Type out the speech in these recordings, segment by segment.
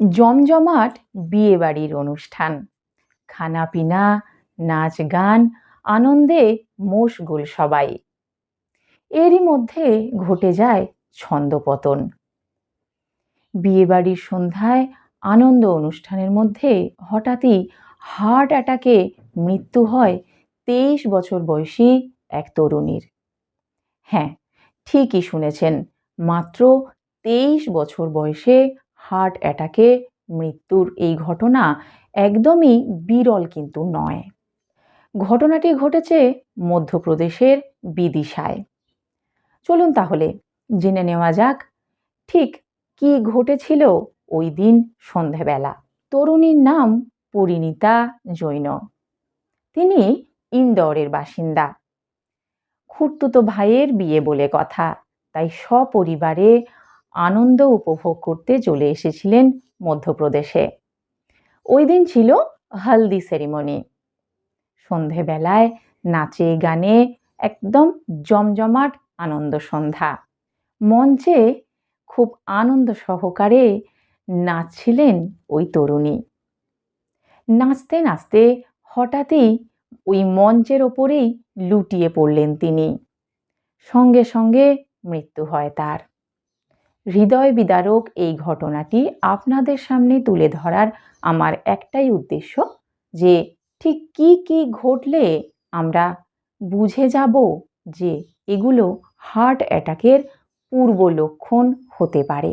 জমজমাট বিয়েবাড়ির অনুষ্ঠান। খানাপিনা নাচ গান, আনন্দে মশগুল সবাই। এরই মধ্যে ঘটে যায় ছন্দপতন। বিয়েবাড়ির সন্ধ্যায় আনন্দ অনুষ্ঠানের মধ্যে হঠাৎই হার্ট অ্যাটাকে মৃত্যু হয় তেইশ বছর বয়সী এক তরুণীর। হ্যাঁ ঠিকই শুনেছেন, মাত্র তেইশ বছর বয়সে হার্ট অ্যাটাকে, মৃত্যুর এই ঘটনা একদমই বিরল কিন্তু নয়। ঘটনাটি ঘটেছে মধ্যপ্রদেশের বিদিশায়। চলুন তাহলে জেনে নেওয়া যাক, ঠিক কি ঘটেছিল ওই দিন সন্ধেবেলা। তরুণীর নাম পরিণীতা জৈন। তিনি ইন্দোরের বাসিন্দা। খুঁড়তুতো ভাইয়ের বিয়ে বলে কথা, তাই সপরিবারে আনন্দ উপভোগ করতে চলে এসেছিলেন মধ্যপ্রদেশে। ওই দিন ছিল হালদি সেরিমনি সন্ধেবেলায় নাচে গানে একদম জমজমাট আনন্দ সন্ধ্যা। মঞ্চে খুব আনন্দ সহকারে নাচছিলেন ওই তরুণী। নাচতে নাচতে হঠাৎই ওই মঞ্চের ওপরেই লুটিয়ে পড়লেন তিনি। সঙ্গে সঙ্গে মৃত্যু হয় তার। হৃদয় বিদারক এই ঘটনাটি আপনাদের সামনে তুলে ধরার আমার একটাই উদ্দেশ্য যে ঠিক কি কি ঘটলে আমরা বুঝে যাব যে এগুলো হার্ট অ্যাটাকের পূর্ব লক্ষণ হতে পারে।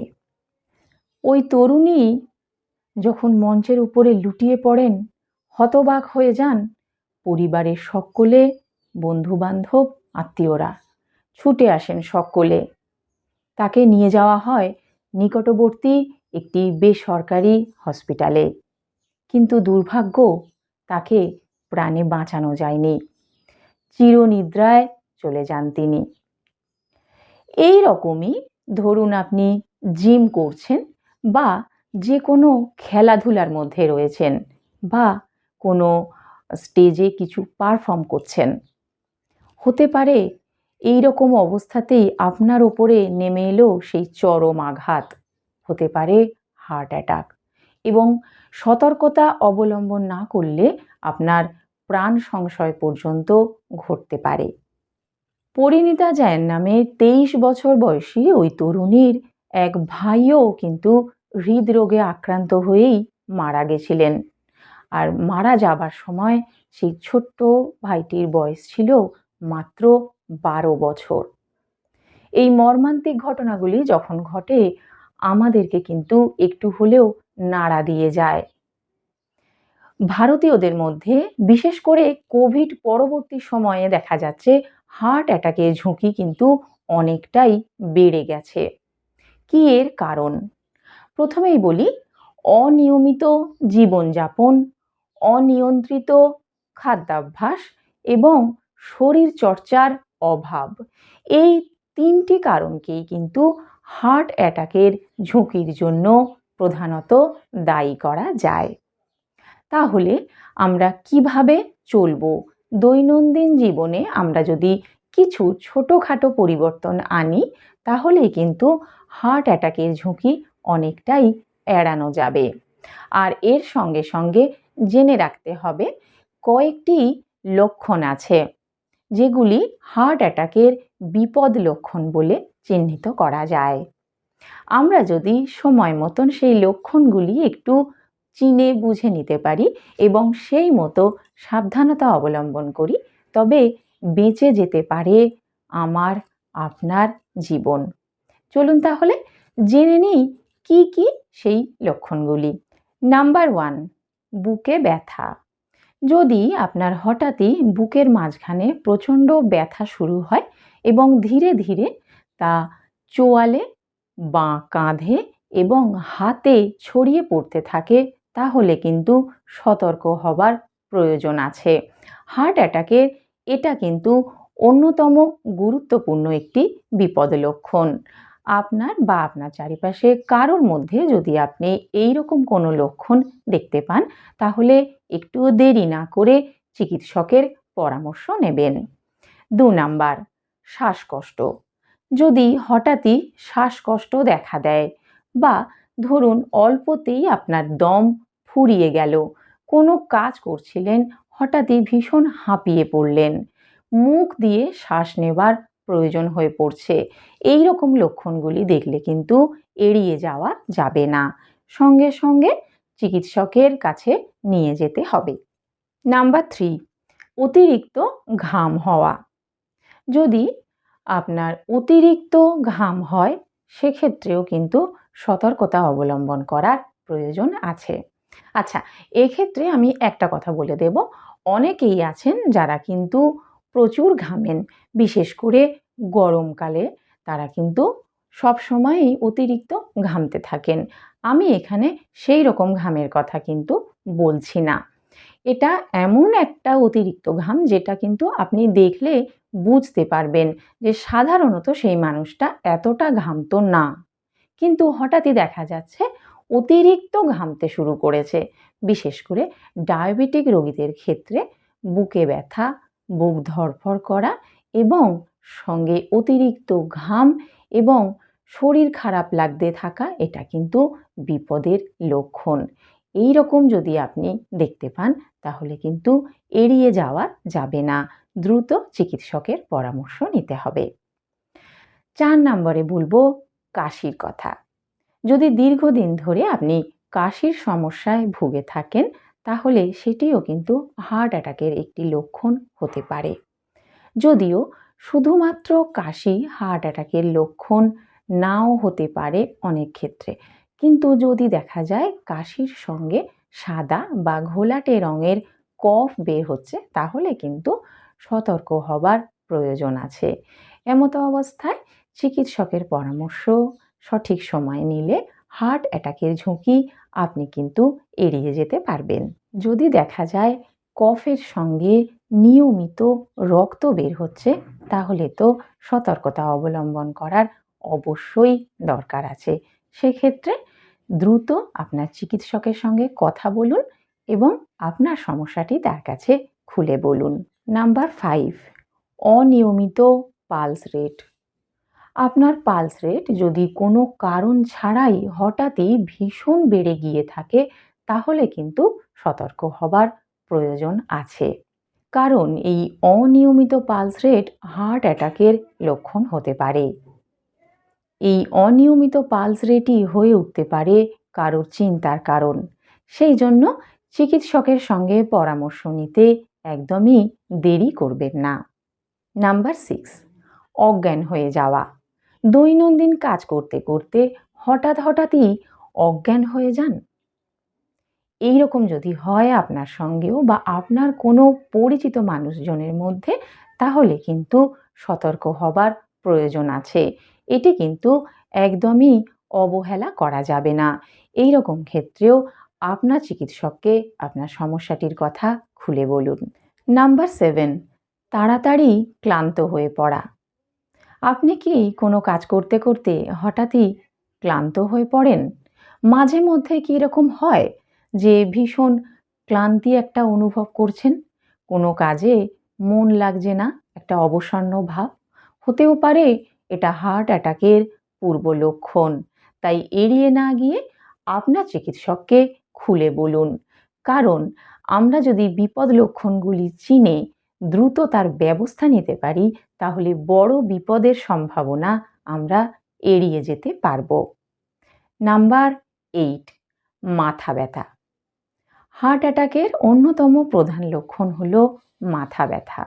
ওই তরুণী যখন মঞ্চের উপরে লুটিয়ে পড়েন, হতবাক হয়ে যান, পরিবারের সকলে, বন্ধুবান্ধব, আত্মীয়রা, ছুটে আসেন সকলে। তাকে নিয়ে যাওয়া হয় নিকটবর্তী একটি বেসরকারি হসপিটালে। কিন্তু দুর্ভাগ্য, তাকে প্রাণে বাঁচানো যায়নি। চিরনিদ্রায় চলে যান তিনি। এই রকমই ধরুন আপনি জিম করছেন বা যে কোনো খেলাধুলার মধ্যে রয়েছেন বা কোনো স্টেজে কিছু পারফর্ম করছেন। হতে পারে এই রকম অবস্থাতেই আপনার ওপরে নেমে এলো সেই চরম আঘাত। হতে পারে হার্ট অ্যাটাক। এবং সতর্কতা অবলম্বন না করলে আপনার প্রাণ সংশয় পর্যন্ত ঘটতে পারে। পরিণীতা জয়ের নামে তেইশ বছর বয়সী ওই তরুণীর এক ভাইও কিন্তু হৃদরোগে আক্রান্ত হয়েই মারা গেছিলেন। আর মারা যাবার সময় সেই ছোট্ট ভাইটির বয়স ছিল মাত্র বারো বছর। এই মর্মান্তিক ঘটনাগুলি যখন ঘটে, আমাদেরকে কিন্তু একটু হলেও নাড়া দিয়ে যায়। ভারতীয়দের মধ্যে বিশেষ করে কোভিড পরবর্তী সময়ে দেখা যাচ্ছে, হার্ট অ্যাটাকের ঝুঁকি কিন্তু অনেকটাই বেড়ে গেছে। কি এর কারণ? প্রথমেই বলি, অনিয়মিত জীবনযাপন, অনিয়ন্ত্রিত খাদ্যাভ্যাস এবং শরীর চর্চার অভাব। এই তিনটি কারণকেই কিন্তু হার্ট অ্যাটাকের ঝুঁকির জন্য প্রধানত দায়ী করা যায়। তাহলে আমরা কীভাবে চলব? দৈনন্দিন জীবনে আমরা যদি কিছু ছোটোখাটো পরিবর্তন আনি, তাহলেই কিন্তু হার্ট অ্যাটাকের ঝুঁকি অনেকটাই এড়ানো যাবে। আর এর সঙ্গে সঙ্গে জেনে রাখতে হবে, কয়েকটি লক্ষণ আছে। যেগুলি হার্ট অ্যাটাকের বিপদ লক্ষণ বলে চিহ্নিত করা যায়। আমরা যদি সময় মতন সেই লক্ষণগুলি একটু চিনে বুঝে নিতে পারি এবং সেই মতো সাবধানতা অবলম্বন করি, তবে বেঁচে যেতে পারে আমার, আপনার জীবন। চলুন তাহলে জেনে নিই কী কী সেই লক্ষণগুলি। নাম্বার ওয়ান বুকে ব্যথা। যদি আপনার হঠাৎই বুকের মাঝখানে প্রচণ্ড ব্যথা শুরু হয় এবং ধীরে ধীরে তা চোয়ালে, বাঁ কাঁধে এবং হাতে ছড়িয়ে পড়তে থাকে, তাহলে কিন্তু সতর্ক হবার প্রয়োজন আছে। হার্ট অ্যাটাকের এটা কিন্তু অন্যতম গুরুত্বপূর্ণ একটি বিপদ লক্ষণ। আপনার বা আপনার চারিপাশে কারোর মধ্যে যদি আপনি এই রকম কোনো লক্ষণ দেখতে পান, তাহলে একটু দেরি না করে চিকিৎসকের পরামর্শ নেবেন। দু নাম্বার, শ্বাসকষ্ট। যদি হঠাৎই শ্বাসকষ্ট দেখা দেয় বা ধরুন অল্পতেই আপনার দম ফুরিয়ে গেল, কোনো কাজ করছিলেন, হঠাৎই ভীষণ হাঁপিয়ে পড়লেন। মুখ দিয়ে শ্বাস নেবার প্রয়োজন হয়ে পড়ছে। এই রকম লক্ষণগুলি দেখলে কিন্তু এড়িয়ে যাওয়া যাবে না। সঙ্গে সঙ্গে চিকিৎসকের কাছে নিয়ে যেতে হবে। নাম্বার থ্রি অতিরিক্ত ঘাম হওয়া। যদি আপনার অতিরিক্ত ঘাম হয়, সেক্ষেত্রেও কিন্তু সতর্কতা অবলম্বন করার প্রয়োজন আছে। আচ্ছা এক্ষেত্রে আমি একটা কথা বলে দেব। অনেকেই আছেন যারা কিন্তু প্রচুর ঘামেন, বিশেষ করে গরমকালে তারা কিন্তু সব সময়ই অতিরিক্ত ঘামতে থাকেন। আমি এখানে সেই রকম ঘামের কথা কিন্তু বলছি না। এটা এমন একটা অতিরিক্ত ঘাম যেটা কিন্তু আপনি দেখলে বুঝতে পারবেন যে সাধারণত সেই মানুষটা এতটা ঘামতো না। কিন্তু হঠাৎই দেখা যাচ্ছে অতিরিক্ত ঘামতে শুরু করেছে। বিশেষ করে ডায়াবেটিক রোগীদের ক্ষেত্রে বুকে ব্যথা, বুক ধরফর করা এবং সঙ্গে অতিরিক্ত ঘাম এবং শরীর খারাপ লাগতে থাকা এটা কিন্তু বিপদের লক্ষণ। এই রকম যদি আপনি দেখতে পান, তাহলে কিন্তু এড়িয়ে যাওয়া যাবে না। দ্রুত চিকিৎসকের পরামর্শ নিতে হবে। চার নম্বরে বলব কাশির কথা। যদি দীর্ঘদিন ধরে আপনি কাশির সমস্যায় ভুগে থাকেন, তাহলে সেটিও কিন্তু হার্ট অ্যাটাকের একটি লক্ষণ হতে পারে। যদিও শুধুমাত্র কাশি হার্ট অ্যাটাকের লক্ষণ নাও হতে পারে অনেক ক্ষেত্রে। কিন্তু যদি দেখা যায় কাশির সঙ্গে সাদা বা ঘোলাটে রঙের কফ বের হচ্ছে, তাহলে কিন্তু সতর্ক হবার প্রয়োজন আছে। এমতো অবস্থায় চিকিৎসকের পরামর্শ, সঠিক সময় নিলে হার্ট অ্যাটাকের ঝুঁকি আপনি কিন্তু এড়িয়ে যেতে পারবেন। যদি দেখা যায় কফের সঙ্গে নিয়মিত রক্ত বের হচ্ছে, তাহলে তো সতর্কতা অবলম্বন করার অবশ্যই দরকার আছে। সেক্ষেত্রে দ্রুত আপনার চিকিৎসকের সঙ্গে কথা বলুন এবং আপনার সমস্যাটি তার কাছে খুলে বলুন। নাম্বার ফাইভ অনিয়মিত পালস রেট আপনার পালস রেট যদি কোনো কারণ ছাড়াই হঠাৎই ভীষণ বেড়ে গিয়ে থাকে, তাহলে কিন্তু সতর্ক হবার প্রয়োজন আছে। কারণ এই অনিয়মিত পালস রেট হার্ট অ্যাটাকের লক্ষণ হতে পারে। এই অনিয়মিত পালস রেটই হয়ে উঠতে পারে কারোর চিন্তার কারণ। সেই জন্য চিকিৎসকের সঙ্গে পরামর্শ নিতে একদমই দেরি করবেন না। নাম্বার সিক্স অজ্ঞান হয়ে যাওয়া। দৈনন্দিন কাজ করতে করতে হঠাৎ হঠাৎই অজ্ঞান হয়ে যান। এই রকম যদি হয় আপনার সঙ্গেও বা আপনার কোনো পরিচিত মানুষজনের মধ্যে, তাহলে কিন্তু সতর্ক হবার প্রয়োজন আছে। এটি কিন্তু একদমই অবহেলা করা যাবে না। এই রকম ক্ষেত্রেও আপনার চিকিৎসককে আপনার সমস্যাটির কথা খুলে বলুন। নাম্বার সেভেন, তাড়াতাড়ি ক্লান্ত হয়ে পড়া। আপনি কি কোনো কাজ করতে করতে হঠাৎই ক্লান্ত হয়ে পড়েন? মাঝে মধ্যে কি এরকম হয় যে ভীষণ ক্লান্তি একটা অনুভব করছেন? কোনো কাজে মন লাগছে না, একটা অবসন্ন ভাব? হতেও পারে এটা হার্ট অ্যাটাকের পূর্ব লক্ষণ। তাই এড়িয়ে না গিয়ে আপনার চিকিৎসককে খুলে বলুন। কারণ আমরা যদি বিপদ লক্ষণগুলি চিনে, দ্রুত তার ব্যবস্থা নিতে পারি, তাহলে বড় বিপদের সম্ভাবনা আমরা এড়িয়ে যেতে পারব। নাম্বার এইট মাথা ব্যথা। হার্ট অ্যাটাকের অন্যতম প্রধান লক্ষণ হলো মাথা ব্যথা।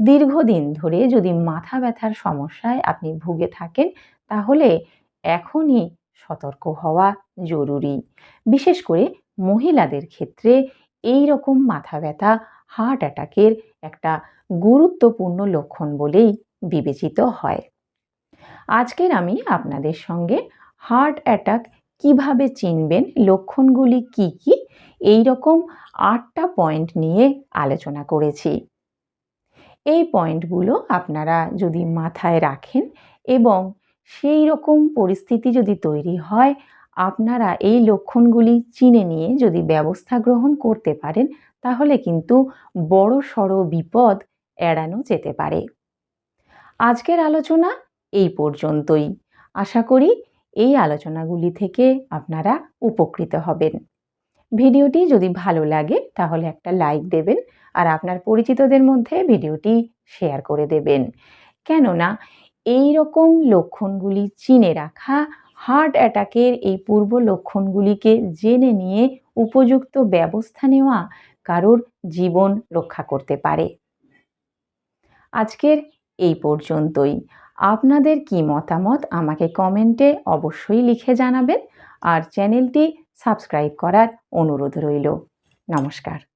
দীর্ঘদিন ধরে যদি মাথা ব্যথার সমস্যায় আপনি ভুগে থাকেন, তাহলে এখনই সতর্ক হওয়া জরুরি। বিশেষ করে মহিলাদের ক্ষেত্রে এই রকম মাথা ব্যথা, হার্ট অ্যাটাকের একটা গুরুত্বপূর্ণ লক্ষণ বলেই বিবেচিত হয়। আজকের আমি আপনাদের সঙ্গে হার্ট অ্যাটাক কীভাবে চিনবেন, লক্ষণগুলি কি কি, এই রকম আটটা পয়েন্ট নিয়ে আলোচনা করেছি। এই পয়েন্টগুলো আপনারা যদি মাথায় রাখেন এবং সেই রকম পরিস্থিতি যদি তৈরি হয়, আপনারা এই লক্ষণগুলি চিনে নিয়ে যদি ব্যবস্থা গ্রহণ করতে পারেন, তাহলে কিন্তু বড় সড় বিপদ এড়ানো যেতে পারে। আজকের আলোচনা এই পর্যন্তই। আশা করি এই আলোচনাগুলি থেকে আপনারা উপকৃত হবেন। ভিডিওটি যদি ভালো লাগে, তাহলে একটা লাইক দেবেন আর আপনার পরিচিতদের মধ্যে ভিডিওটি শেয়ার করে দেবেন। কেননা এই রকম লক্ষণগুলি চিনে রাখা হার্ট অ্যাটাকের এই পূর্ব লক্ষণগুলিকে জেনে নিয়ে উপযুক্ত ব্যবস্থা নেওয়া কারোর জীবন রক্ষা করতে পারে। আজকের এই পর্যন্তই। আপনাদের কি মতামত আমাকে কমেন্টে অবশ্যই লিখে জানাবেন। আর চ্যানেলটি সাবস্ক্রাইব করার অনুরোধ রইল। নমস্কার।